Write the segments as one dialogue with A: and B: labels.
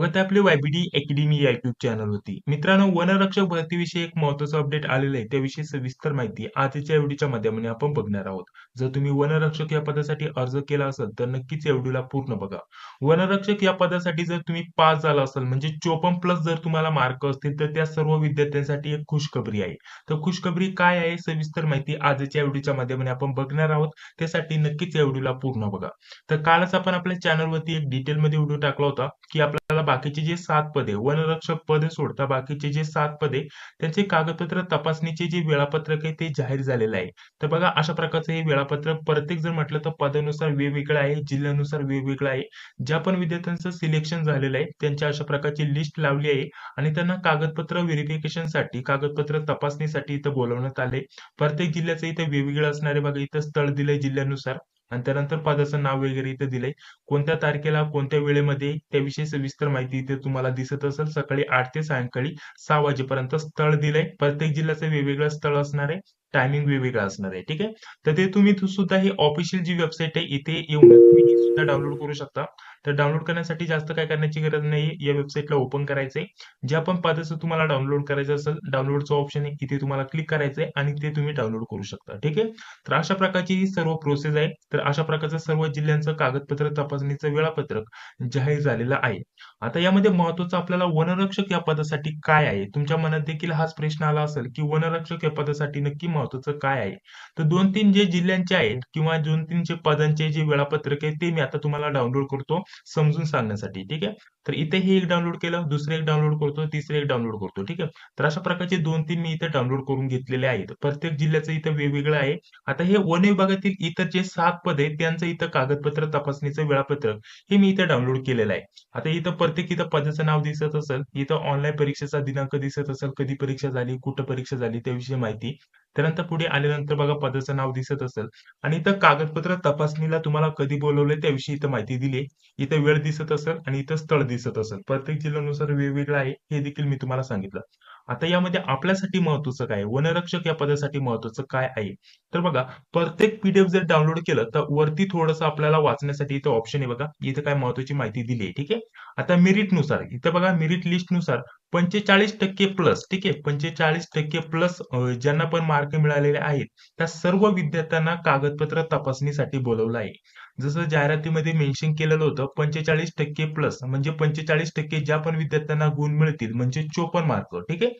A: स्वागत आहे आपली वायबीडी अकॅडमी या युट्यूब चॅनल होती मित्रांनो वनरक्षक भरतीविषयी एक महत्वाचं अपडेट आलेलं आहे. त्याविषयी सविस्तर माहिती आजच्या एवढीच्या माध्यमाने आपण बघणार आहोत. जर तुम्ही वनरक्षक या पदासाठी अर्ज केला असेल तर नक्कीच एवढीला पूर्ण बघा. वनरक्षक या पदासाठी जर तुम्ही पास झाला असाल म्हणजे चोपन्न प्लस जर तुम्हाला मार्क असतील तर त्या सर्व विद्यार्थ्यांसाठी एक खुशखबरी आहे. तर खुशखबरी काय आहे सविस्तर माहिती आजच्या एवढीच्या माध्यमाने आपण बघणार आहोत. त्यासाठी नक्कीच एवढीला पूर्ण बघा. तर कालच आपण आपल्या चॅनलवरती एक डिटेलमध्ये व्हिडिओ टाकला होता की आपल्याला बाकीचे जे सात पदे वनरक्षक पदे सोडता बाकीचे जे सात पदे त्यांचे कागदपत्र तपासणीचे जे वेळापत्रक आहे ते जाहीर झालेलं आहे. तर बघा अशा प्रकारचं हे वेळापत्रक प्रत्येक जर म्हटलं तर पदानुसार वेगवेगळं आहे जिल्ह्यानुसार वेगवेगळं आहे. ज्या पण विद्यार्थ्यांचं सिलेक्शन झालेलं आहे त्यांच्या अशा प्रकारची लिस्ट लावली आहे आणि त्यांना कागदपत्र व्हेरिफिकेशनसाठी कागदपत्र तपासणीसाठी इथं बोलवण्यात आले प्रत्येक जिल्ह्याचं इथं वेगवेगळं असणारे बघा इथं स्थळ दिलंय जिल्ह्यानुसार. आणि त्यानंतर पदाचं नाव वगैरे इथे दिलंय. कोणत्या तारखेला कोणत्या वेळेमध्ये त्याविषयी सविस्तर माहिती इथे तुम्हाला दिसत असेल. सकाळी आठ ते सायंकाळी सहा वाजेपर्यंत स्थळ दिलंय. प्रत्येक जिल्ह्याचं वेगवेगळं स्थळ असणार आहे. टायमिंग वेगवेगळं असणार आहे. ठीक आहे? तर ते तुम्ही सुद्धा ही ऑफिशियल जी वेबसाईट आहे इथे येऊन तुम्ही सुद्धा डाउनलोड करू शकता. तर डाउनलोड करण्यासाठी जास्त काय करण्याची गरज नाही. या वेबसाईटला ओपन करायचंय. ज्या पण पदाचं तुम्हाला डाउनलोड करायचं असेल डाउनलोडचं ऑप्शन आहे इथे तुम्हाला क्लिक करायचंय आणि ते तुम्ही डाउनलोड करू शकता. ठीक आहे? तर अशा प्रकारची ही सर्व प्रोसेस आहे. तर अशा प्रकारचं सर्व जिल्ह्यांचं कागदपत्र तपासणीचं वेळापत्रक जाहीर झालेलं आहे. आता यामध्ये महत्वाचं आपल्याला वनरक्षक या पदासाठी काय आहे? तुमच्या मनात देखील हाच प्रश्न आला असेल की वनरक्षक या पदासाठी नक्की महत्वाचं काय आहे? तर दोन तीन जे जिल्ह्यांचे आहेत किंवा दोन तीन जे पदांचे जे वेळापत्रक आहे ते मी आता तुम्हाला डाउनलोड करतो. समजून सांगण्यासाठी ठीक आहे? तर इथे हे एक डाउनलोड केलं दुसरं एक डाउनलोड करतो तिसरं एक डाउनलोड करतो ठीक आहे? तर अशा प्रकारचे दोन तीन मी इथे डाउनलोड करून घेतलेले आहेत. प्रत्येक जिल्ह्याचं इथं वेगवेगळं आहे. आता हे वन विभागातील इतर जे सात पद आहेत त्यांचं इथं कागदपत्र तपासणीचं वेळापत्रक हे मी इथे डाउनलोड केलेलं आहे. आता इथं प्रत्येक इथं पदाचं नाव दिसत असेल इथं ऑनलाईन परीक्षेचा दिनांक दिसत असेल कधी परीक्षा झाली कुठं परीक्षा झाली त्याविषयी माहिती. त्यानंतर पुढे आल्यानंतर बघा पदाचं नाव दिसत असेल. आणि इथं कागदपत्र तपासणीला तुम्हाला कधी बोलवलंय त्याविषयी इथं माहिती दिली इथं वेळ दिसत असेल आणि इथं स्थळ दिसत असेल. प्रत्येक जिल्ह्यानुसार वेगवेगळं आहे हे देखील मी तुम्हाला सांगितलं. आता यामध्ये आपल्यासाठी महत्वाचं काय? वनरक्षक या पदासाठी महत्वाचं काय आहे? तर बघा प्रत्येक पीडीएफ जर डाउनलोड केलं तर वरती थोडंसं आपल्याला वाचण्यासाठी इथं ऑप्शन आहे बघा. इथं काय महत्वाची माहिती दिली आहे ठीक आहे? आता मेरिटनुसार इथं बघा मेरिट लिस्टनुसार पंचेचाळीस टक्के प्लस ठीक आहे? पंचेचाळीस टक्के प्लस ज्यांना पण मार्क मिळालेले आहेत त्या सर्व विद्यार्थ्यांना कागदपत्र तपासणीसाठी बोलवलं आहे. जसं जाहिरातीमध्ये मेन्शन केलेलं होतं पंचेचाळीस टक्के प्लस म्हणजे पंचेचाळीस टक्के ज्या पण विद्यार्थ्यांना गुण मिळतील म्हणजे चोपन्न मार्क ठीक आहे?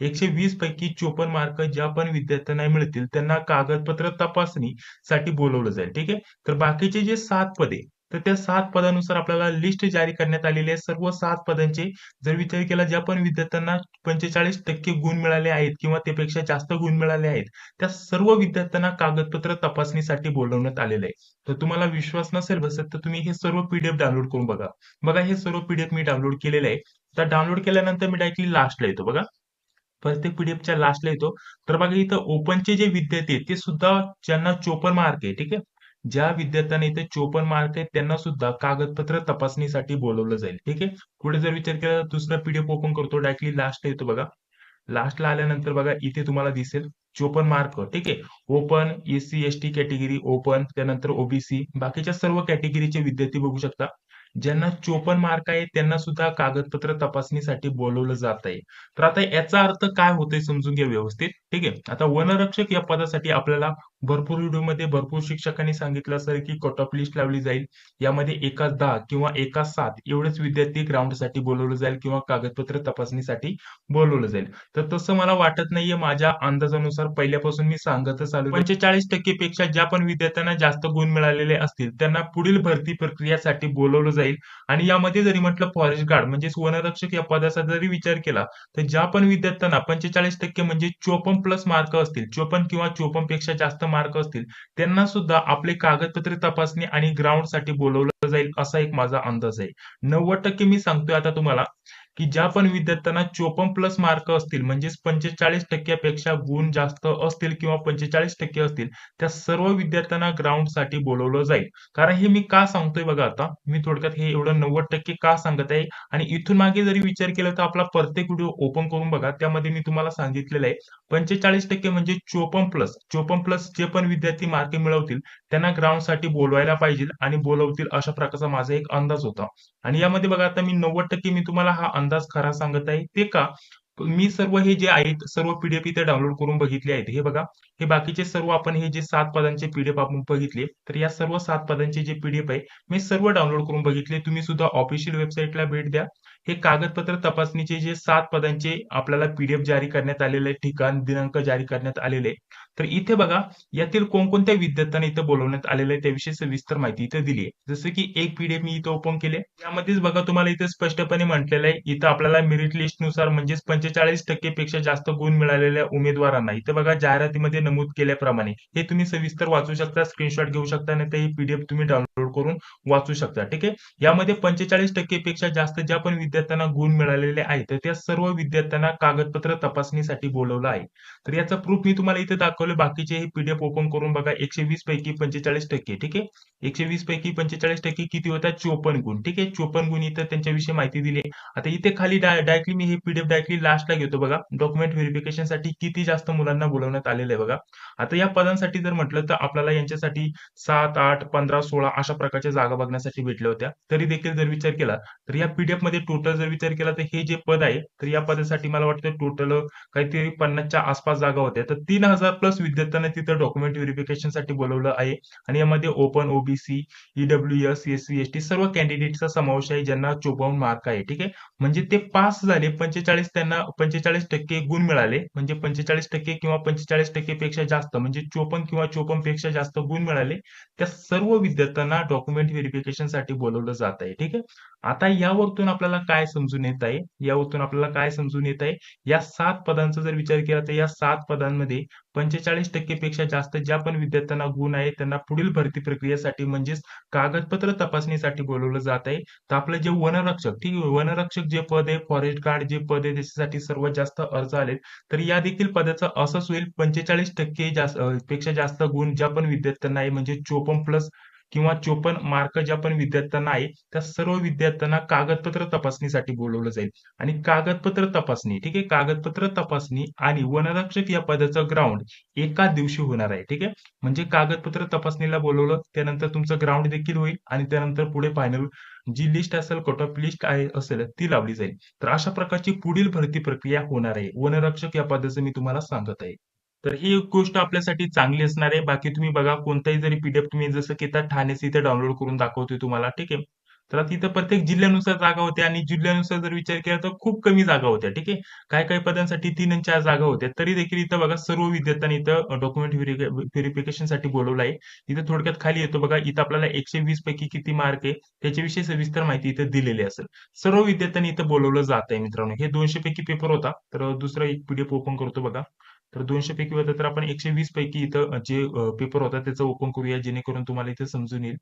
A: एकशे वीस पैकी चोपन्न मार्क ज्या पण विद्यार्थ्यांना मिळतील त्यांना कागदपत्र तपासणीसाठी बोलवलं जाईल ठीक आहे? तर बाकीचे जे सात पदे तर त्या सात पदानुसार आपल्याला लिस्ट जारी करण्यात आलेली आहे. सर्व सात पदांचे जर विचार केला ज्या पण विद्यार्थ्यांना पंचेचाळीस टक्के गुण मिळाले आहेत किंवा त्यापेक्षा जास्त गुण मिळाले आहेत त्या सर्व विद्यार्थ्यांना कागदपत्र तपासणीसाठी बोलवण्यात आलेलं आहे. तर तुम्हाला विश्वास नसेल बसत तर तुम्ही हे सर्व पीडीएफ डाउनलोड करून बघा. बघा हे सर्व पीडीएफ मी डाउनलोड केलेलं आहे. तर डाउनलोड केल्यानंतर मी डायरेक्टली लास्टला येतो बघा. प्रत्येक पीडीएफच्या लास्टला येतो. तर बघा इथं ओपनचे जे विद्यार्थी आहेत ते सुद्धा ज्यांना चोपन्न मार्क आहे ठीक आहे? ज्या विद्यार्थ्यांना इथे चोपन्न मार्क आहेत त्यांना सुद्धा कागदपत्र तपासणीसाठी बोलवलं जाईल. ठीक आहे? पुढे जर विचार केला दुसरा पीडीएफ ओपन करतो डायरेक्टली लास्ट येतो बघा. लास्टला आल्यानंतर बघा इथे तुम्हाला दिसेल चोपन्न मार्क ठीक आहे? Open SC S T category open त्यानंतर ओबीसी बाकीच्या सर्व कॅटेगरीचे विद्यार्थी बघू शकता. ज्यांना चोपन्न मार्क आहे त्यांना सुद्धा कागदपत्र तपासणीसाठी बोलवलं जात आहे. तर आता याचा अर्थ काय होतोय समजून घ्या व्यवस्थित. ठीक आहे? आता वनरक्षक या पदासाठी आपल्याला भरपूर व्हिडिओमध्ये भरपूर शिक्षकांनी सांगितलं असेल की कट ऑफ लिस्ट लावली जाईल. यामध्ये एकाच दहा किंवा एकाच सात एवढेच विद्यार्थी ग्राउंडसाठी बोलवलं जाईल किंवा कागदपत्र तपासणीसाठी बोलवलं जाईल. तर तसं मला वाटत नाहीये. माझ्या अंदाजानुसार पहिल्यापासून मी सांगतच आलो पंचेचाळीस टक्के पेक्षा ज्या पण विद्यार्थ्यांना जास्त गुण मिळालेले असतील त्यांना पुढील भरती प्रक्रियासाठी बोलवलं जाईल. आणि यामध्ये जरी म्हटलं फॉरेस्ट गार्ड म्हणजे वनरक्षक या पदाचा जरी विचार केला तर ज्या पण विद्यार्थ्यांना पंचेचाळीस टक्के म्हणजे चोपन्न प्लस मार्क असतील चोपन्न किंवा चोपन्नपेक्षा जास्त मार्क असतील त्यांना सुद्धा आपले कागदपत्रे तपासणी आणि ग्राउंडसाठी बोलवलं जाईल असा एक माझा अंदाज आहे. नव्वद टक्के मी सांगतोय आता तुम्हाला की ज्या पण विद्यार्थ्यांना चोपन्न प्लस मार्क असतील म्हणजेच पंचेचाळीस टक्क्यापेक्षा गुण जास्त असतील किंवा पंचेचाळीस टक्के असतील त्या सर्व विद्यार्थ्यांना ग्राउंडसाठी बोलवलं जाईल. कारण हे मी का सांगतोय बघा आता मी थोडक्यात हे एवढं नव्वद टक्के का सांगत आहे? आणि इथून मागे जरी विचार केला तर आपला प्रत्येक व्हिडिओ ओपन करून बघा त्यामध्ये मी तुम्हाला सांगितलेलं आहे पंचेचाळीस टक्के म्हणजे चोपन्न प्लस चोपन्न प्लस जे पण विद्यार्थी मार्क मिळवतील त्यांना ग्राउंडसाठी बोलवायला पाहिजे आणि बोलवतील अशा प्रकारचा माझा एक अंदाज होता. आणि यामध्ये बघा आता मी नव्वद टक्के मी तुम्हाला हा अंदाज खरा सांगत आहे. ते का? मी सर्व हे जे आहेत सर्व पीडीएफ इथे डाउनलोड करून बघितले आहेत. हे बघा हे बाकीचे सर्व आपण हे जे सात पदांचे पीडीएफ आपण बघितले तर या सर्व सात पदांचे जे पीडीएफ आहे मी सर्व डाउनलोड करून बघितले. तुम्ही सुद्धा ऑफिशियल वेबसाईटला भेट द्या. हे कागदपत्र तपासणीचे जे सात पदांचे आपल्याला पीडीएफ जारी करण्यात आलेले ठिकाण दिनांक जारी करण्यात आलेले तर इथे बघा यातील कोणकोणत्या विद्यार्थ्यांना इथं बोलवण्यात आलेलं आहे त्याविषयी सविस्तर माहिती इथं दिली आहे. जसं की एक पीडीएफ मी इथं ओपन केले यामध्येच बघा तुम्हाला इथे स्पष्टपणे म्हटलेलं आहे इथं आपल्याला मेरिट लिस्टनुसार म्हणजेच पंचेचाळीस टक्के पेक्षा जास्त गुण मिळालेल्या उमेदवारांना इथं बघा जाहिरातीमध्ये नमूद केल्याप्रमाणे. हे तुम्ही सविस्तर वाचू शकता स्क्रीनशॉट घेऊ शकता आणि ते पीडीएफ तुम्ही डाउनलोड करून वाचू शकता ठीक आहे? यामध्ये पंचेचाळीस टक्के पेक्षा जास्त ज्या पण विद्यार्थ्यांना गुण मिळालेले आहेत त्या सर्व विद्यार्थ्यांना कागदपत्र तपासणीसाठी बोलवलं आहे. तर याचा प्रूफ मी तुम्हाला इथे दाखवलं बाकीचे हे पीडीएफ ओपन करून बघा एकशे वीस पैकी पंचेचाळीस टक्के ठीक आहे? एकशे वीस पैकी पंचेचाळीस टक्के किती होतात? चोपन्न गुण ठीक आहे? चोपन्न गुण इथं त्यांच्याविषयी माहिती दिली आता इथे खाली डायरेक्टली मी हे पीडीएफ डायरेक्टली लास्टला घेतो बघा. डॉक्युमेंट व्हेरिफिकेशनसाठी किती जास्त मुलांना बोलवण्यात आलेलं आहे बघा. आता या पदांसाठी जर म्हटलं तर आपल्याला यांच्यासाठी सात आठ पंधरा सोळा अशा प्रकारच्या जागा बघण्यासाठी भेटल्या होत्या. तरी देखील जर विचार केला तर या पीडीएफमध्ये टोटल जर विचार केला तर हे जे पद आहे तर या पदासाठी मला वाटतं टोटल काहीतरी पन्नासच्या आसपास जागा होत्या. तर तीन हजार प्लस विद्यार्थ्यांना तिथं डॉक्युमेंट व्हेरिफिकेशनसाठी बोलवलं आहे. आणि यामध्ये open OBC EW S S C S T सर्व कॅन्डिडेटचा समावेश आहे ज्यांना चोपन्न मार्क आहे ठीक आहे? म्हणजे ते पास झाले पंचेचाळीस त्यांना पंचेचाळीस टक्के गुण मिळाले. म्हणजे पंचेचाळीस टक्के किंवा पंचेचाळीस टक्के पेक्षा जास्त म्हणजे चोपन्न किंवा चोपन्नपेक्षा जास्त गुण मिळाले. त्या सर्व विद्यार्थ्यांना डॉक्युमेंट व्हेरिफिकेशनसाठी बोलवलं जात आहे ठीक आहे? आता यावरतून आपल्याला काय समजून येत आहे? यावरतून आपल्याला काय समजून येत आहे? या सात पदांचा जर विचार केला तर या सात पदांमध्ये पंचेचाळीस टक्केपेक्षा जास्त ज्या पण विद्यार्थ्यांना गुण आहे त्यांना पुढील भरती प्रक्रियेसाठी म्हणजेच कागदपत्र तपासणीसाठी बोलवलं जात आहे. तर आपलं जे वनरक्षक ठीक आहे वनरक्षक जे पद आहे फॉरेस्ट गार्ड जे पद आहे त्याच्यासाठी सर्वात जास्त अर्ज आले तर या देखील पदाचं असंच होईल. पंचेचाळीस टक्के जास्त पेक्षा जास्त गुण ज्या पण विद्यार्थ्यांना आहे म्हणजे चोपन्न प्लस किंवा चोपन्न मार्क ज्या पण विद्यार्थ्यांना आहे त्या सर्व विद्यार्थ्यांना कागदपत्र तपासणीसाठी बोलवलं जाईल. आणि कागदपत्र तपासणी ठीक आहे? कागदपत्र तपासणी आणि वनरक्षक या पदाचं ग्राउंड एका दिवशी होणार आहे ठीक आहे? म्हणजे कागदपत्र तपासणीला बोलवलं त्यानंतर तुमचं ग्राउंड देखील होईल आणि त्यानंतर पुढे फायनल जी लिस्ट असेल कट ऑफ लिस्ट आहे असेल ती लावली जाईल. तर अशा प्रकारची पुढील भरती प्रक्रिया होणार आहे. वनरक्षक या पदाचं मी तुम्हाला सांगत आहे. तर ही गोष्ट आपल्यासाठी चांगली असणार आहे. बाकी तुम्ही बघा कोणताही जरी पीडीएफ तुम्ही जसं की आता ठाण्याचे इथे डाउनलोड करून दाखवतोय तुम्हाला ठीक आहे? तर तिथं प्रत्येक जिल्ह्यानुसार जागा होत्या आणि जिल्ह्यानुसार जर विचार केला तर खूप कमी जागा होत्या ठीक आहे? काय काही पदांसाठी तीन आणि चार जागा होत्या. तरी देखील इथं बघा सर्व विद्यार्थ्यांनी इथं डॉक्युमेंट व्हेरिफिकेशनसाठी बोलवलं आहे. इथं थोडक्यात खाली येतो बघा इथं आपल्याला एकशे वीस पैकी किती मार्क आहे त्याच्याविषयी सविस्तर माहिती इथं दिलेली असेल. सर्व विद्यार्थ्यांनी इथं बोलवलं जात आहे मित्रांनो. हे दोनशे पैकी पेपर होता. तर दुसरा एक पीडीएफ ओपन करतो बघा. तर दोनशे पैकी होतं तर आपण एकशे वीस पैकी इथं जे पेपर होता त्याचं ओपन करूया जेणेकरून तुम्हाला इथे समजून येईल.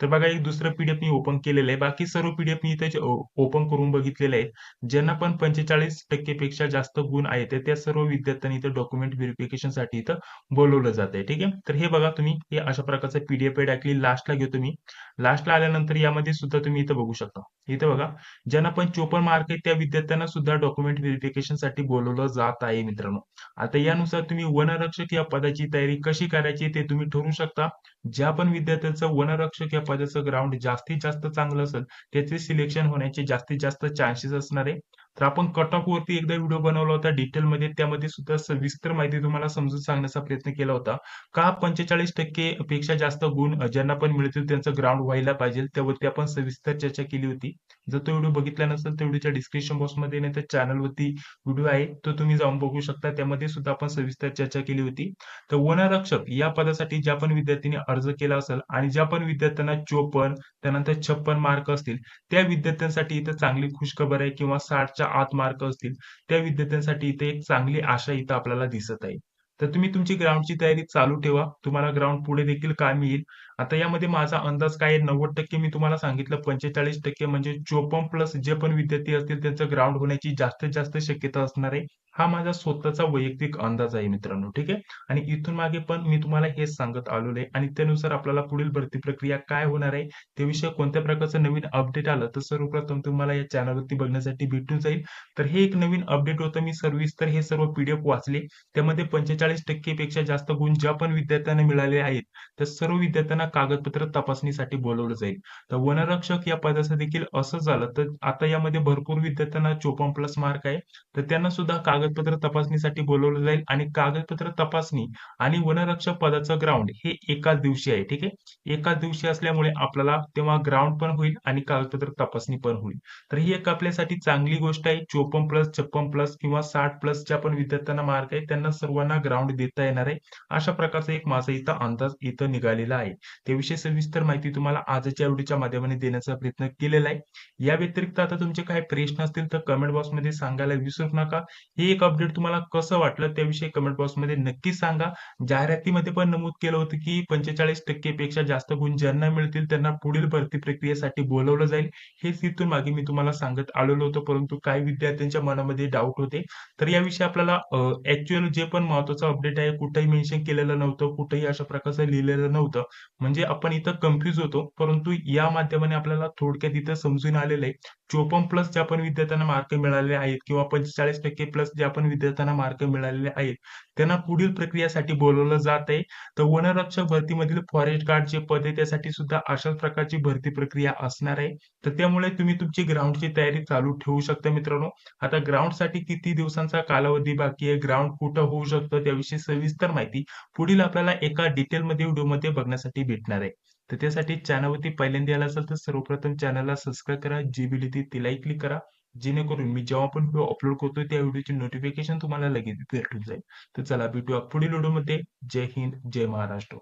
A: तर बघा एक दुसरं पीडीएफ मी ओपन केलेलं आहे. बाकी सर्व पीडीएफ मी इथे ओपन करून बघितलेले आहेत ज्यांना पण पंचेचाळीस टक्केपेक्षा जास्त गुण आहेत त्या सर्व विद्यार्थ्यांनी इथं डॉक्युमेंट व्हेरिफिकेशनसाठी इथं बोलवलं जात आहे. ठीक आहे? तर हे बघा तुम्ही हे अशा प्रकारचं पीडीएफ आहे. टाकली लास्टला घेतो मी. लास्टला आल्यानंतर यामध्ये सुद्धा तुम्ही इथं बघू शकता. इथं बघा ज्यांना पण चोपन्न मार्क आहेत त्या विद्यार्थ्यांना सुद्धा डॉक्युमेंट व्हेरिफिकेशनसाठी बोलवलं जात आहे मित्रांनो. आता यानुसार तुम्ही वनरक्षक या पदाची तयारी कशी करायची ते तुम्ही ठरवू शकता. ज्या पण विद्यार्थ्याचं वनरक्षक या पदाचं ग्राउंड जास्तीत जास्त चांगलं असेल त्याचे सिलेक्शन होण्याचे जास्तीत जास्त चान्सेस असणार आहे तर आपण कट ऑफ वरती एकदा व्हिडिओ बनवला होता. डिटेलमध्ये त्यामध्ये सुद्धा सविस्तर माहिती तुम्हाला समजून सांगण्याचा प्रयत्न केला होता. का पंचेचाळीस टक्के पेक्षा जास्त गुण ज्यांना पण मिळतील त्यांचं ग्राउंड व्हायला पाहिजे त्यावरती आपण सविस्तर चर्चा केली होती. जर तो व्हिडिओ बघितला नसेल तर व्हिडिओच्या डिस्क्रिप्शन बॉक्समध्ये नाही तर चॅनलवरती व्हिडिओ आहे तो तुम्ही जाऊन बघू शकता. त्यामध्ये सुद्धा आपण सविस्तर चर्चा केली होती. तर वनरक्षक या पदासाठी ज्या पण विद्यार्थ्यांनी अर्ज केला असेल आणि ज्या पण विद्यार्थ्यांना चोपन्न त्यानंतर छप्पन मार्क असतील त्या विद्यार्थ्यांसाठी इथं चांगली खुशखबर आहे किंवा साठच्या आत मार्क असतील त्या विद्यार्थ्यांसाठी इथे एक चांगली आशा इथं आपल्याला दिसत आहे तर तुम्ही तुमची ग्राउंडची तयारी चालू ठेवा. तुम्हाला ग्राउंड पुढे देखील काम येईल. आता यामध्ये माझा अंदाज काय आहे 90% मी तुम्हाला सांगितलं 45% म्हणजे 54 प्लस जे पण विद्यार्थी असतील त्यांचं ग्राउंड होण्याची जास्तीत जास्त शक्यता असणार आहे. हा माझा स्वतःचा वैयक्तिक अंदाज आहे मित्रांनो, ठीक आहे. आणि इथून मागे पण मी तुम्हाला हेच सांगत आलेलो आहे आणि त्यानुसार आपल्याला पुढील भरती प्रक्रिया काय होणार आहे, त्याविषयी कोणत्या प्रकारचं नवीन अपडेट आलं तर सर्वप्रथम तुम्हाला या चॅनलवरती बघण्यासाठी भेटून जाईल. तर हे एक नवीन अपडेट होतं. मी सर्विस्तर हे सर्व पीडीएफ वाचले. त्यामध्ये पंचेचाळीस टक्केपेक्षा जास्त गुण ज्या पण विद्यार्थ्यांना मिळाले आहेत, त्या सर्व विद्यार्थ्यांना कागदपत्र तपासणीसाठी बोलवलं जाईल. तर वनरक्षक या पदाचं देखील असं झालं तर आता यामध्ये भरपूर विद्यार्थ्यांना 54 प्लस मार्क आहे. तर त्यांना सुद्धा कागदपत्र तपासणीसाठी बोलवलं जाईल आणि कागदपत्र तपासणी आणि वनरक्षक पदाचं ग्राउंड हे एकाच दिवशी आहे, ठीक आहे. एकाच दिवशी असल्यामुळे आपल्याला तेव्हा ग्राउंड पण होईल आणि कागदपत्र तपासणी पण होईल. तर ही एक आपल्यासाठी चांगली गोष्ट आहे. 54 प्लस, 56 प्लस किंवा साठ प्लस ज्या पण विद्यार्थ्यांना मार्क आहे त्यांना सर्वांना ग्राउंड देता येणार आहे. अशा प्रकारचा एक माझा इथं अंदाज इथं निघालेला आहे. त्याविषयी सविस्तर माहिती तुम्हाला आजच्या व्हिडिओच्या माध्यमाने देण्याचा प्रयत्न केलेला आहे. या व्यतिरिक्त आता तुमचे काही प्रश्न असतील तर कमेंट बॉक्समध्ये सांगायला विसरू नका. हे एक अपडेट तुम्हाला कसं वाटलं त्याविषयी कमेंट बॉक्समध्ये नक्की सांगा. जाहिरातीमध्ये पण नमूद केलं होतं की 45% पेक्षा जास्त गुण ज्यांना मिळतील त्यांना पुढील भरती प्रक्रियेसाठी बोलवलं जाईल. हे तिथून मागे मी तुम्हाला सांगत आलेलो होतो. परंतु काही विद्यार्थ्यांच्या मनामध्ये डाऊट होते. तर याविषयी आपल्याला ऍक्च्युअल जे पण महत्वाचं अपडेट आहे कुठेही मेन्शन केलेलं नव्हतं. कुठेही अशा प्रकारचं लिहिलेलं नव्हतं. म्हणजे आपण इथं कन्फ्यूज होतो. परंतु या माध्यमाने आपल्याला थोडक्यात इथं समजून आलेलं आहे. 54 प्लस ज्या पण विद्यार्थ्यांना मार्क मिळालेले आहेत किंवा 45% प्लस ज्या पण विद्यार्थ्यांना मार्क मिळालेले आहेत, त्यांना पुढील प्रक्रियासाठी बोलवलं जात आहे. तर वनरक्षक भरतीमधील फॉरेस्ट गार्ड जे पद आहे त्यासाठी सुद्धा अशाच प्रकारची भरती प्रक्रिया असणार आहे. तर त्यामुळे तुम्ही तुमची ग्राउंडची तयारी चालू ठेवू शकता मित्रांनो. आता ग्राउंडसाठी किती दिवसांचा कालावधी बाकी आहे, ग्राउंड कुठं होऊ शकतं त्याविषयी सविस्तर माहिती पुढील आपल्याला एका डिटेलमध्ये व्हिडिओमध्ये बघण्यासाठी भेटणार आहे. तर त्यासाठी चॅनलवरती पहिल्यांदा आला असेल तर सर्वप्रथम चॅनलला सबस्क्राईब करा. जी बिल येते तिलाही क्लिक करा. जेणेकरून मी जेव्हा पण व्हिडिओ अपलोड करतोय त्या व्हिडिओची नोटिफिकेशन तुम्हाला लगेच भेटून जाईल. तर चला भेटूया पुढील व्हिडिओमध्ये. जय हिंद, जय महाराष्ट्र.